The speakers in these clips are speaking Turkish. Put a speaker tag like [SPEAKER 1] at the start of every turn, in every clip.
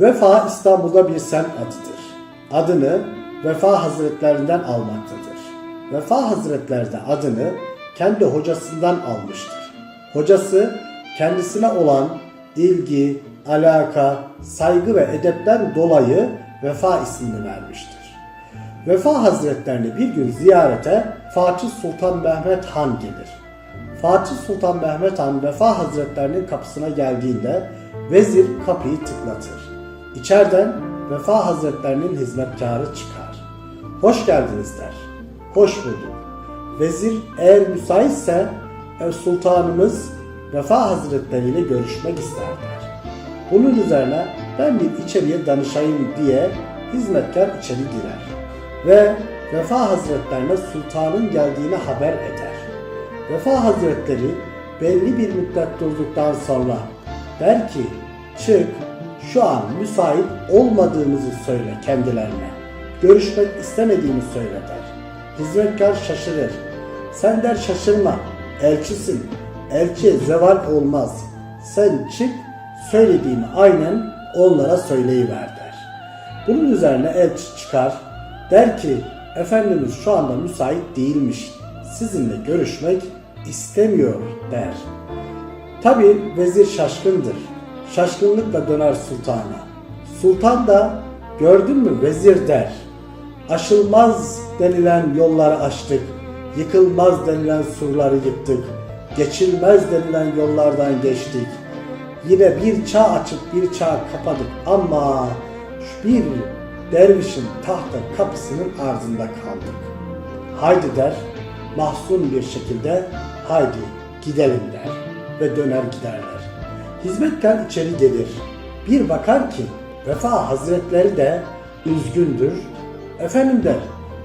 [SPEAKER 1] Vefa İstanbul'da bir semt adıdır. Adını Vefa Hazretlerinden almaktadır. Vefa Hazretleri de adını kendi hocasından almıştır. Hocası kendisine olan ilgi, alaka, saygı ve edepten dolayı Vefa ismini vermiştir. Vefa Hazretlerini bir gün ziyarete Fatih Sultan Mehmet Han gelir. Fatih Sultan Mehmet Han Vefa Hazretlerinin kapısına geldiğinde vezir kapıyı tıklatır. İçeriden Vefa Hazretlerinin hizmetkarı çıkar. Hoş geldiniz der. Hoş bulduk. Vezir eğer müsaitse e, sultanımız Vefa Hazretleri ile görüşmek ister der. Bunun üzerine ben bir içeriye danışayım diye hizmetkar içeri girer. Ve Vefa Hazretlerine sultanın geldiğini haber eder. Vefa Hazretleri belli bir müddet durduktan sonra der ki çık şu an müsait olmadığımızı söyle kendilerine. Görüşmek istemediğimi söyle der. Hizmetkar şaşırır. Sen der şaşırma. Elçisin. Elçi zeval olmaz. Sen çık söylediğimi aynen onlara söyleyiver der. Bunun üzerine elçi çıkar. Der ki Efendimiz şu anda müsait değilmiş. Sizinle görüşmek istemiyor der. Tabi vezir şaşkındır. Şaşkınlıkla döner sultana. Sultan da gördün mü vezir der. Aşılmaz denilen yolları açtık. Yıkılmaz denilen surları yıktık. Geçilmez denilen yollardan geçtik. Yine bir çağ açıp bir çağ kapadık ama bir dervişin tahta kapısının ardında kaldık. Haydi der, mahzun bir şekilde haydi gidelim der ve döner giderler. Hizmetkar içeri gelir. Bir bakar ki Vefa Hazretleri de üzgündür. Efendim der,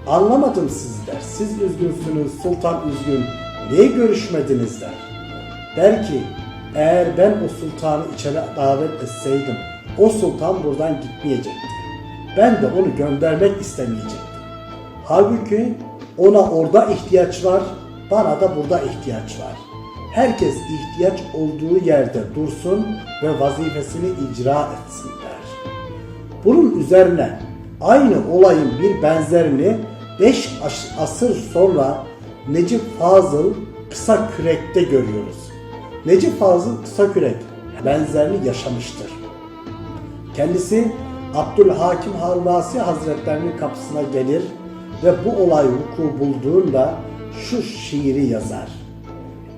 [SPEAKER 1] anlamadım sizi der. Siz üzgünsünüz, sultan üzgün. Niye görüşmediniz der. Der ki, eğer ben o sultanı içeri davet etseydim, o sultan buradan gitmeyecekti. Ben de onu göndermek istemeyecektim. Halbuki ona orada ihtiyaç var, bana da burada ihtiyaç var. Herkes ihtiyaç olduğu yerde dursun ve vazifesini icra etsin der. Bunun üzerine aynı olayın bir benzerini 5 asır sonra Necip Fazıl Kısa Kürek'te görüyoruz. Necip Fazıl Kısa Kürek benzerini yaşamıştır. Kendisi Abdülhakim Harvasi Hazretlerinin kapısına gelir ve bu olay vuku bulduğunda şu şiiri yazar.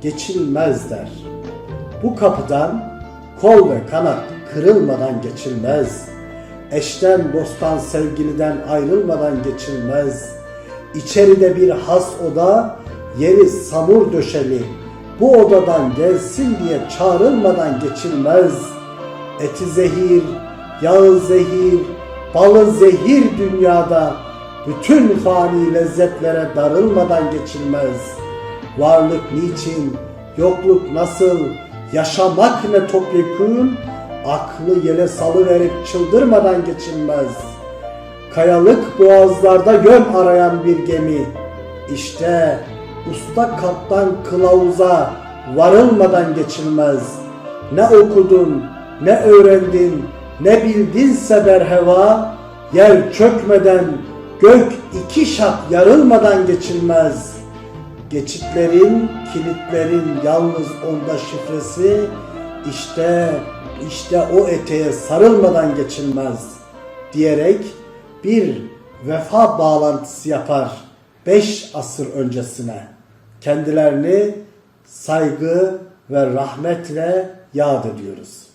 [SPEAKER 1] Geçilmez der. Bu kapıdan kol ve kanat kırılmadan geçilmez. Eşten, dosttan, sevgiliden ayrılmadan geçilmez. İçeride bir has oda, yeri samur döşeli. Bu odadan gelsin diye çağrılmadan geçilmez. Eti zehir, yağı zehir, balı zehir dünyada bütün fani lezzetlere darılmadan geçilmez. Varlık niçin, yokluk nasıl, yaşamak ne topyekun, aklı yele salıverip çıldırmadan geçilmez. Kayalık boğazlarda yön arayan bir gemi, işte usta kaptan kılavuza varılmadan geçilmez. Ne okudun, ne öğrendin, ne bildinse berheva, yer çökmeden, gök iki şak yarılmadan geçilmez. Geçitlerin, kilitlerin yalnız onda şifresi, işte, işte o eteğe sarılmadan geçilmez diyerek bir vefa bağlantısı yapar beş asır öncesine. Kendilerini saygı ve rahmetle yad ediyoruz.